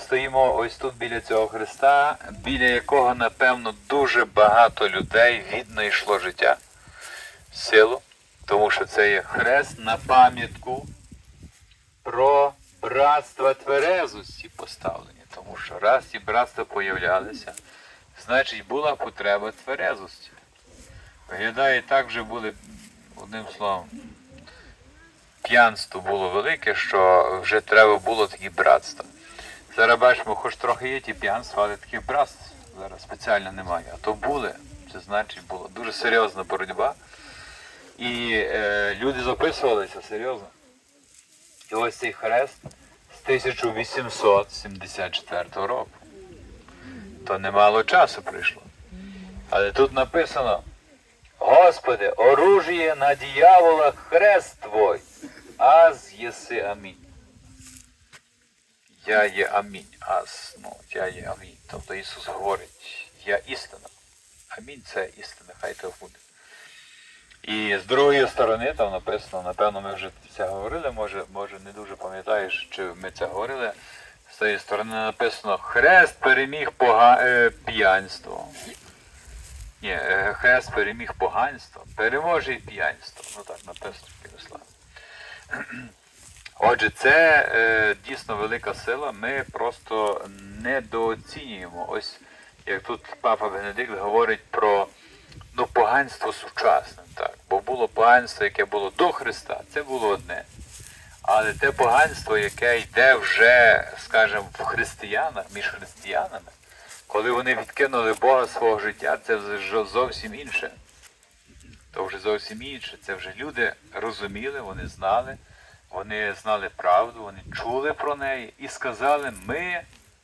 стоїмо ось тут біля цього Христа, біля якого, напевно, дуже багато людей відно йшло життя силу, тому що це є хрест на пам'ятку про братства тверезості поставлені. Тому що раз ці братства появлялися, значить була потреба тверезості. Виглядає так вже були, одним словом, п'янство було велике, що вже треба було такі братства. Зараз бачимо, хоч трохи є ті п'янства, але таких братств зараз спеціально немає. А то були, це значить була дуже серйозна боротьба. І е, люди записувалися серйозно. І ось цей хрест з 1874 року. То немало часу прийшло. Але тут написано: Господи, оружіє на діявола хрест твой, аз єси амінь. Я є амінь, аз, ну, я є амінь. Тобто Ісус говорить, я істина. Амінь це істина, хай то буде. І з другої сторони там написано, напевно, ми вже це говорили, може, може не дуже пам'ятаєш, чи ми це говорили. З цієї сторони написано Хрест переміг пога... е, п'янство. Ні, е, хрест переміг поганство, переможе і п'янство. Ну так написано Ярослав. Отже, це е, дійсно велика сила. Ми просто недооцінюємо. Ось як тут папа Бенедикт говорить про ну, поганство сучасне, так. Бо було поганство, яке було до Христа, це було одне. Але те поганство, яке йде вже, скажімо, в християнах, між християнами, коли вони відкинули Бога свого життя, це вже зовсім інше. То вже зовсім інше. Це вже люди розуміли, вони знали, вони знали правду, вони чули про неї і сказали, ми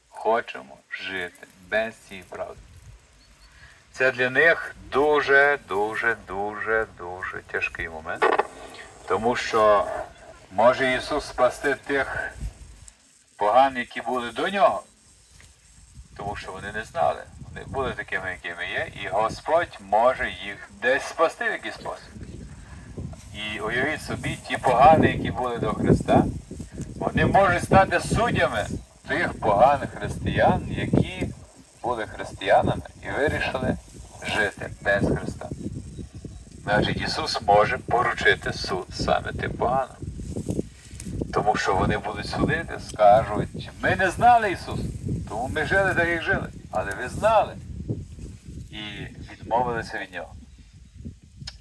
хочемо жити без цієї правди. Це для них дуже, дуже, дуже, дуже тяжкий момент. Тому що може Ісус спасти тих поган, які були до нього. Тому що вони не знали. Вони були такими, якими є, і Господь може їх десь спасти в якийсь спосіб. І уявіть собі, ті погани, які були до Христа, вони можуть стати суддями тих поганих християн, які були християнами і вирішили жити без Христа. Значить, Ісус може поручити суд саме тим поганим. Тому що вони будуть судити, скажуть, ми не знали Ісуса, тому ми жили так, як жили. Але ви знали і відмовилися від Нього.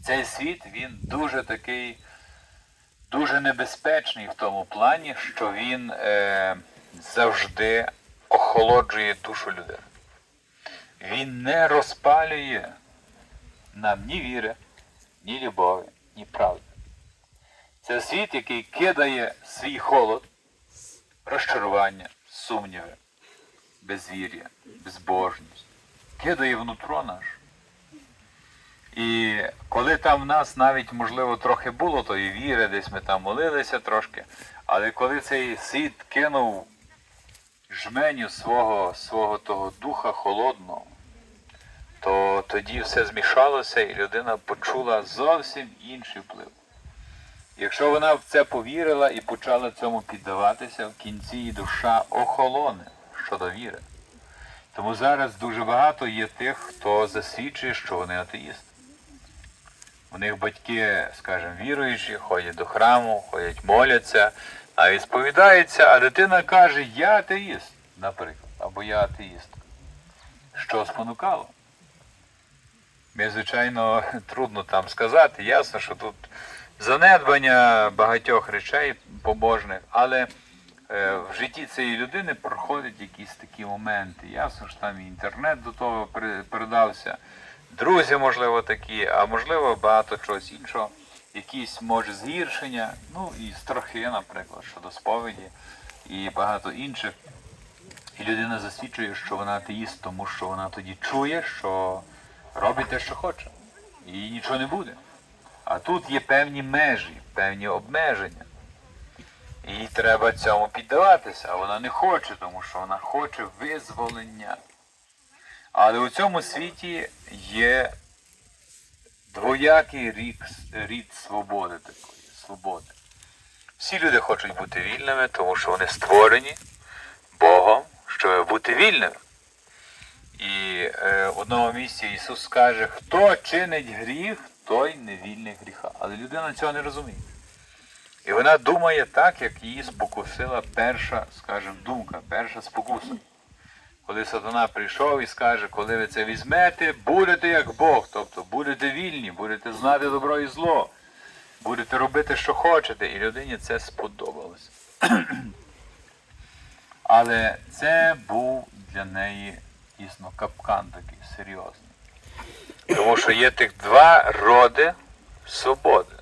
Цей світ, він дуже такий, дуже небезпечний в тому плані, що він е, завжди охолоджує душу людини. Він не розпалює нам ні віри, ні любові, ні правди. Це світ, який кидає свій холод, розчарування, сумніви, безвір'я, безбожність, кидає внутро наш. І коли там в нас навіть, можливо, трохи було тої віри, десь ми там молилися трошки, але коли цей світ кинув жменю свого, свого того духа холодного, то тоді все змішалося і людина почула зовсім інший вплив. Якщо вона в це повірила і почала цьому піддаватися, в кінці її душа охолоне щодо віри. Тому зараз дуже багато є тих, хто засвідчує, що вони атеїсти. У них батьки, скажімо, віруючі, ходять до храму, ходять, моляться, навіть сповідаються, а дитина каже, я атеїст, наприклад, або я атеїстка. Що спонукало? Ми, звичайно, трудно там сказати. Ясно, що тут занедбання багатьох речей побожних, але е, в житті цієї людини проходять якісь такі моменти. Ясно, що там і інтернет до того передався, друзі, можливо, такі, а можливо, багато чогось іншого. Якісь може згіршення, ну і страхи, наприклад, щодо сповіді і багато інших. І людина засвідчує, що вона атеїст, тому що вона тоді чує, що робить те, що хоче. І нічого не буде. А тут є певні межі, певні обмеження. І треба цьому піддаватися, а вона не хоче, тому що вона хоче визволення. Але у цьому світі є двоякий рік, рід свободи такої, свободи. Всі люди хочуть бути вільними, тому що вони створені Богом, щоб бути вільним. І е, в одному місці Ісус скаже, хто чинить гріх, той не вільний гріха. Але людина цього не розуміє. І вона думає так, як її спокусила перша, скажімо, думка, перша спокуса. Коли сатана прийшов і скаже, коли ви це візьмете, будете як Бог, тобто будете вільні, будете знати добро і зло, будете робити, що хочете, і людині це сподобалось. Але це був для неї дійсно капкан такий серйозний. Тому що є тих два роди свободи.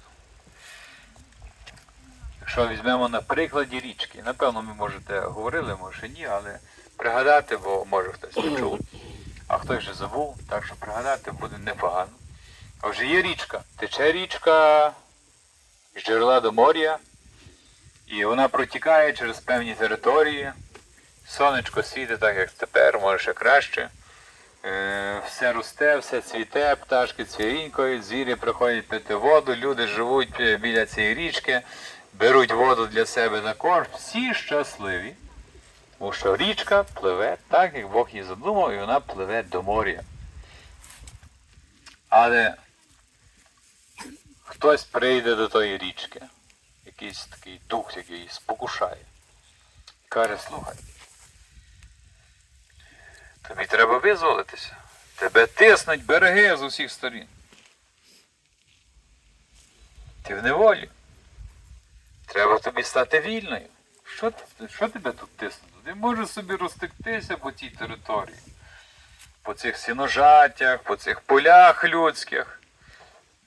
Якщо візьмемо на прикладі річки, напевно, ми можете говорили, може ні, але пригадати, бо може хтось не чув, а хтось вже забув, так що пригадати буде непогано. А вже є річка. Тече річка з джерела до моря, і вона протікає через певні території. Сонечко світить так, як тепер, може ще краще. Е, все росте, все цвіте, пташки цвірінькають, звірі приходять пити воду, люди живуть е, біля цієї річки, беруть воду для себе також. Всі щасливі. Тому що річка пливе так, як Бог її задумав, і вона пливе до моря. Але хтось прийде до тої річки, якийсь такий дух, який спокушає. Каже, слухай. Тобі треба визволитися. Тебе тиснуть береги з усіх сторін. Ти в неволі. Треба тобі стати вільною. Що, що тебе тут тиснути? Ти можеш собі розтектися по тій території, по цих сіножаттях, по цих полях людських.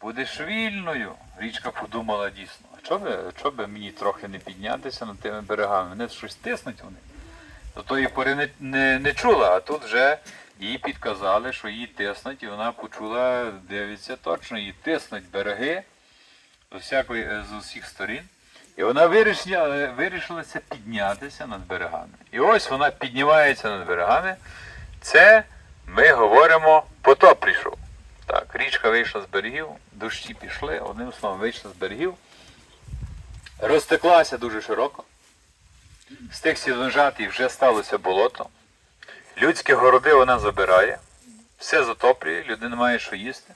Будеш вільною. Річка подумала дійсно. А чого би, чого би мені трохи не піднятися над тими берегами? Мене щось тиснуть вони. До тої пори не, не, не чула, а тут вже їй підказали, що її тиснуть, і вона почула, дивиться точно, її тиснуть береги з, усякої, з усіх сторін. І вона вирішила, вирішилася піднятися над берегами. І ось вона піднімається над берегами. Це ми говоримо, потоп прийшов. Так, річка вийшла з берегів, дощі пішли, одним словом вийшла з берегів, розтеклася дуже широко. З тих сіножатів вже сталося болото. Людські городи вона забирає, все затоплює, люди не мають що їсти.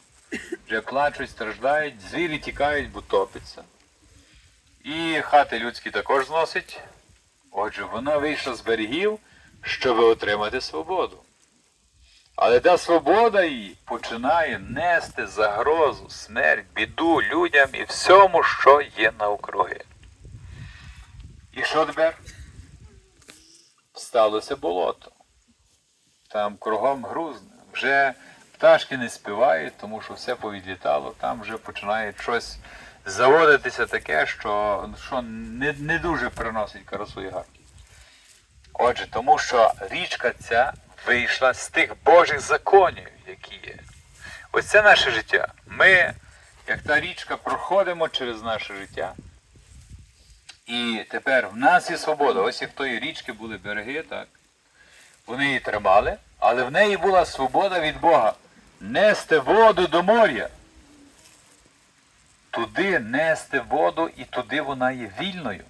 Вже плачуть, страждають, звірі тікають, бо топиться. І хати людські також зносить. Отже, вона вийшла з берегів, щоб отримати свободу. Але та свобода її починає нести загрозу, смерть, біду людям і всьому, що є навкруги. І що тепер? Сталося болото. Там кругом грузне. Вже пташки не співають, тому що все повідлітало, там вже починає щось заводитися таке, що, що не, не дуже приносить красу і гарки. Отже, тому що річка ця вийшла з тих Божих законів, які є. Ось це наше життя. Ми, як та річка, проходимо через наше життя. І тепер в нас є свобода. Ось як тої річки були береги, так. Вони її тримали, але в неї була свобода від Бога. Нести воду до моря. Туди нести воду і туди вона є вільною.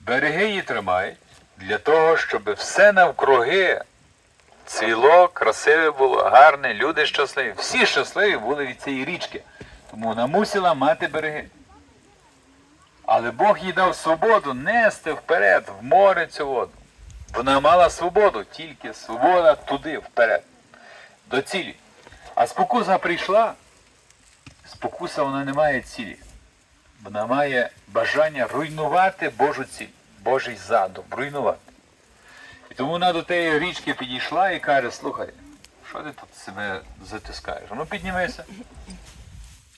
Береги її тримають для того, щоб все навкруги цвіло, красиве було, гарне, люди щасливі. Всі щасливі були від цієї річки. Тому вона мусила мати береги. Але Бог їй дав свободу нести вперед, в море цю воду. Вона мала свободу, тільки свобода туди, вперед, до цілі. А спокуса прийшла, спокуса вона не має цілі. Вона має бажання руйнувати Божу ціль, Божий задум, руйнувати. І тому вона до тієї річки підійшла і каже, слухай, що ти тут себе затискаєш? Ну піднімися.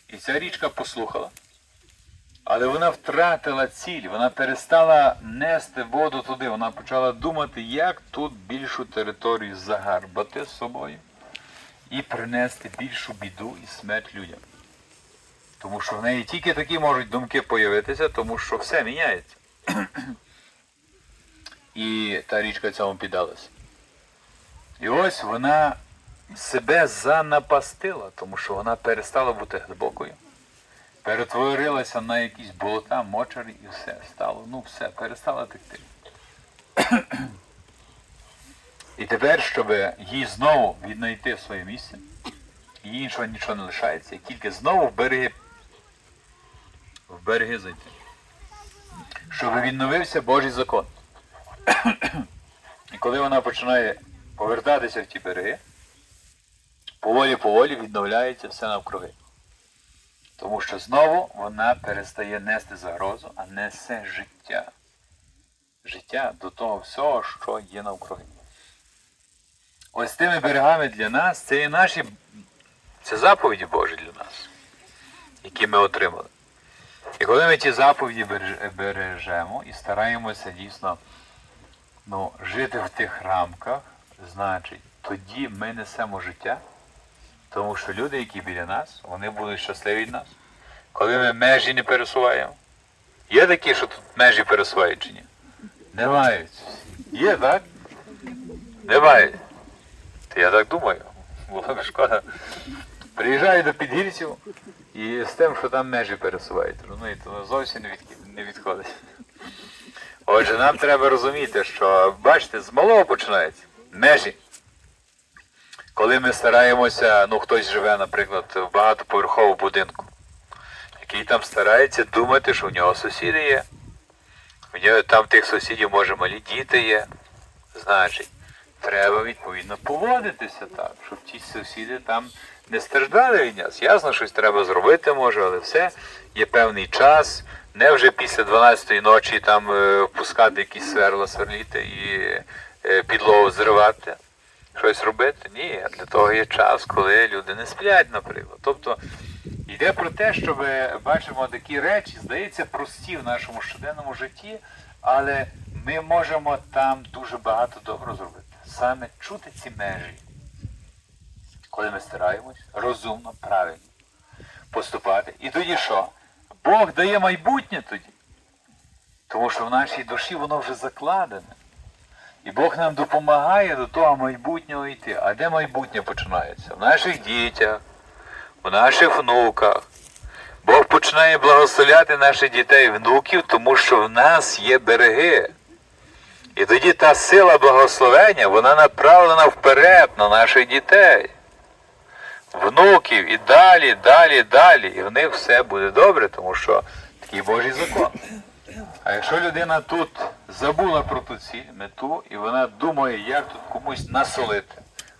І ця річка послухала. Але вона втратила ціль, вона перестала нести воду туди, вона почала думати, як тут більшу територію загарбати з собою і принести більшу біду і смерть людям. Тому що в неї тільки такі можуть думки появитися, тому що все міняється. І та річка цьому піддалася. І ось вона себе занапастила, тому що вона перестала бути глибокою перетворилася на якісь болота, мочарі і все стало. Ну все, перестала текти. І тепер, щоб їй знову віднайти своє місце, їй іншого нічого не лишається, тільки знову в береги, береги зайти. Щоб відновився Божий закон. І коли вона починає повертатися в ті береги, поволі-поволі відновляється все навкруги. Тому що знову вона перестає нести загрозу, а несе життя. Життя до того всього, що є навкруги. Ось тими берегами для нас це і наші це заповіді Божі для нас, які ми отримали. Коли ми ті заповіді бережемо і стараємося дійсно ну, жити в тих рамках, значить, тоді ми несемо життя, тому що люди, які біля нас, вони будуть щасливі від нас. Коли ми межі не пересуваємо. Є такі, що тут межі пересувають чи ні? Немає. Є, так? Немає. Та я так думаю. Було б шкода. Приїжджаю до підгірців і з тим, що там межі пересувають. Розумієте, ну зовсім не, від, не відходить. Отже, нам треба розуміти, що, бачите, з малого починається. Межі. Коли ми стараємося, ну хтось живе, наприклад, в багатоповерховому будинку, який там старається думати, що в нього сусіди є. В нього там тих сусідів, може, малі діти є. Значить, треба відповідно поводитися так, щоб ті сусіди там не страждали від нас. Ясно, щось треба зробити може, але все, є певний час. Не вже після 12-ї ночі там е, пускати якісь сверла сверліти і е, підлогу зривати. Щось робити? Ні, для того є час, коли люди не сплять, наприклад. Тобто йде про те, що ми бачимо такі речі, здається, прості в нашому щоденному житті, але ми можемо там дуже багато добро зробити. Саме чути ці межі, коли ми стараємось розумно, правильно поступати. І тоді що? Бог дає майбутнє тоді. Тому що в нашій душі воно вже закладене. І Бог нам допомагає до того майбутнього йти. А де майбутнє починається? В наших дітях, в наших внуках. Бог починає благословляти наших дітей і внуків, тому що в нас є береги. І тоді та сила благословення, вона направлена вперед на наших дітей, внуків і далі, далі, далі. І в них все буде добре, тому що такий Божий закон. А якщо людина тут забула про ту ціль, мету, і вона думає, як тут комусь насолити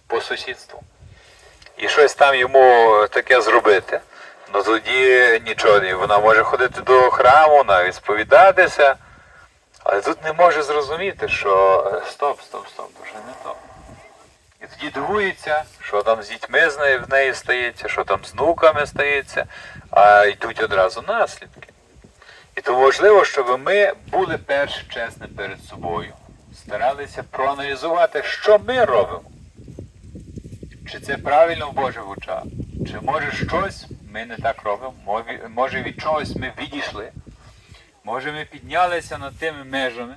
по сусідству, і щось там йому таке зробити, ну тоді нічого. Вона може ходити до храму, навіть сповідатися, але тут не може зрозуміти, що стоп, стоп, стоп, то вже не то. І тоді дивується, що там з дітьми з нею, в неї стається, що там з внуками стається, а йдуть одразу наслідки. І тому важливо, щоб ми були перш чесні перед собою, старалися проаналізувати, що ми робимо. Чи це правильно в Божих очах? Чи може щось ми не так робимо? Може від чогось ми відійшли? Може ми піднялися над тими межами?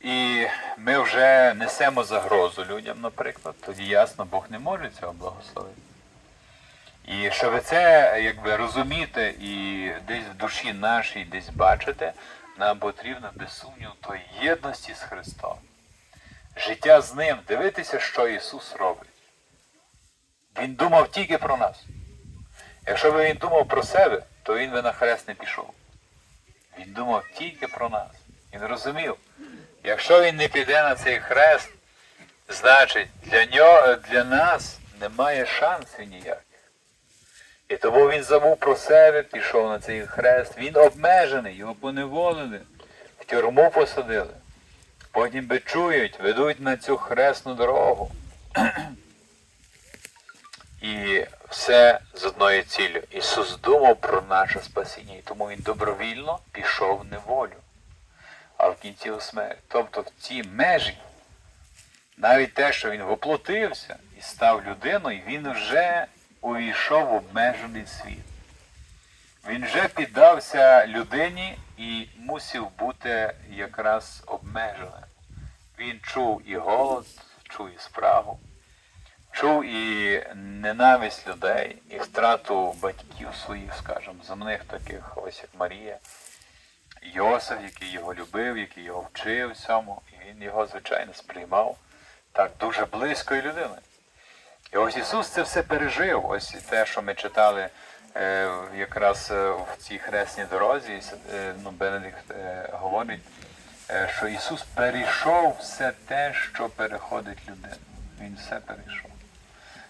І ми вже несемо загрозу людям, наприклад, тоді ясно, Бог не може цього благословити. І щоб це якби розуміти і десь в душі нашій десь бачити, нам потрібно без сумніву тої єдності з Христом. Життя з Ним, дивитися, що Ісус робить. Він думав тільки про нас. Якщо б він думав про себе, то він би на хрест не пішов. Він думав тільки про нас. Він розумів, якщо він не піде на цей хрест, значить для нього, для нас немає шансів ніяких. І тому він забув про себе, пішов на цей хрест. Він обмежений, його поневолили, в тюрму посадили. Потім бичують, ведуть на цю хресну дорогу. І все з одною ціллю. Ісус думав про наше спасіння, і тому Він добровільно пішов в неволю, а в кінці у смерть. Тобто в ці межі, навіть те, що Він воплотився і став людиною, він вже увійшов в обмежений світ. Він вже піддався людині і мусив бути якраз обмеженим. Він чув і голод, чув і спрагу, чув і ненависть людей, і втрату батьків своїх, скажімо, земних таких, ось як Марія, Йосиф, який його любив, який його вчив всьому, і він його, звичайно, сприймав так дуже близькою людиною. І ось Ісус це все пережив. Ось те, що ми читали е, якраз е, в цій хресній дорозі, е, ну, Бенедикт е, говорить, е, що Ісус перейшов все те, що переходить людину. Він все перейшов.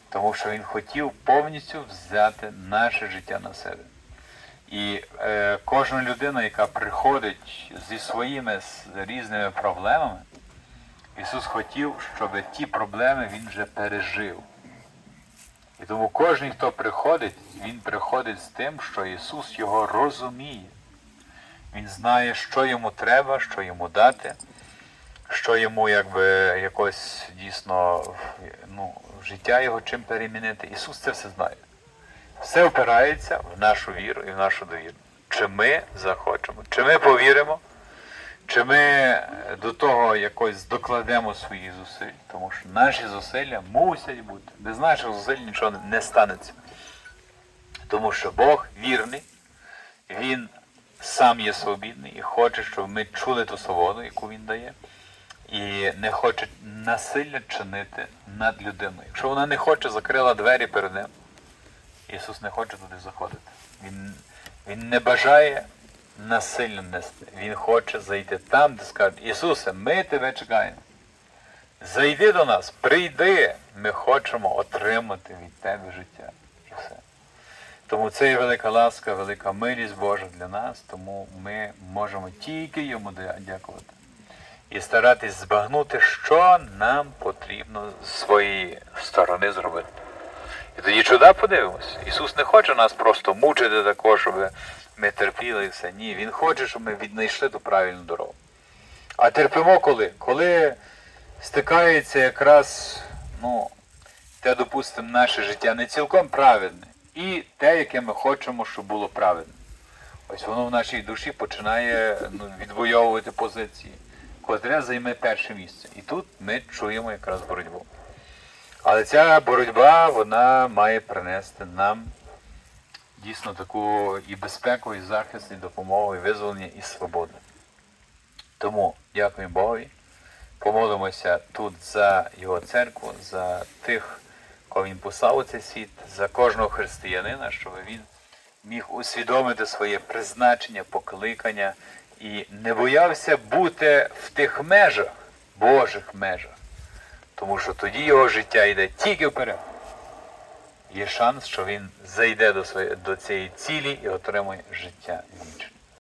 Тому що Він хотів повністю взяти наше життя на себе. І е, кожна людина, яка приходить зі своїми з різними проблемами, Ісус хотів, щоб ті проблеми Він вже пережив. І тому кожен, хто приходить, він приходить з тим, що Ісус його розуміє. Він знає, що йому треба, що йому дати, що йому якби якось дійсно ну, життя його чим перемінити. Ісус це все знає. Все опирається в нашу віру і в нашу довіру. Чи ми захочемо, чи ми повіримо, чи ми е, до того якось докладемо свої зусиль, тому що наші зусилля мусять бути. Без наших зусиль нічого не станеться. Тому що Бог вірний, Він сам є свобідний і хоче, щоб ми чули ту свободу, яку він дає, і не хоче насилля чинити над людиною. Якщо вона не хоче, закрила двері перед ним. Ісус не хоче туди заходити. Він, він не бажає насильно нести. Він хоче зайти там, де скажуть, Ісусе, ми тебе чекаємо. Зайди до нас, прийди, ми хочемо отримати від Тебе життя. І все. Тому це є велика ласка, велика милість Божа для нас, тому ми можемо тільки йому дякувати. І старатись збагнути, що нам потрібно з своєї сторони зробити. І тоді чуда подивимось. Ісус не хоче нас просто мучити такого, щоб ми терпіли і все. Ні, Він хоче, щоб ми віднайшли ту правильну дорогу. А терпимо коли? Коли стикається якраз, ну, те, допустимо, наше життя не цілком праведне. І те, яке ми хочемо, щоб було праведне. Ось воно в нашій душі починає ну, відвоювати позиції, котре займе перше місце. І тут ми чуємо якраз боротьбу. Але ця боротьба вона має принести нам дійсно таку і безпеку, і захист, і допомогу, і визволення, і свободу. Тому дякуємо Богові. Помолимося тут за його церкву, за тих, кого він послав у цей світ, за кожного християнина, щоб він міг усвідомити своє призначення, покликання і не боявся бути в тих межах, Божих межах. Тому що тоді його життя йде тільки вперед. Є шанс, що він зайде до, своє, до цієї цілі і отримує життя вічне.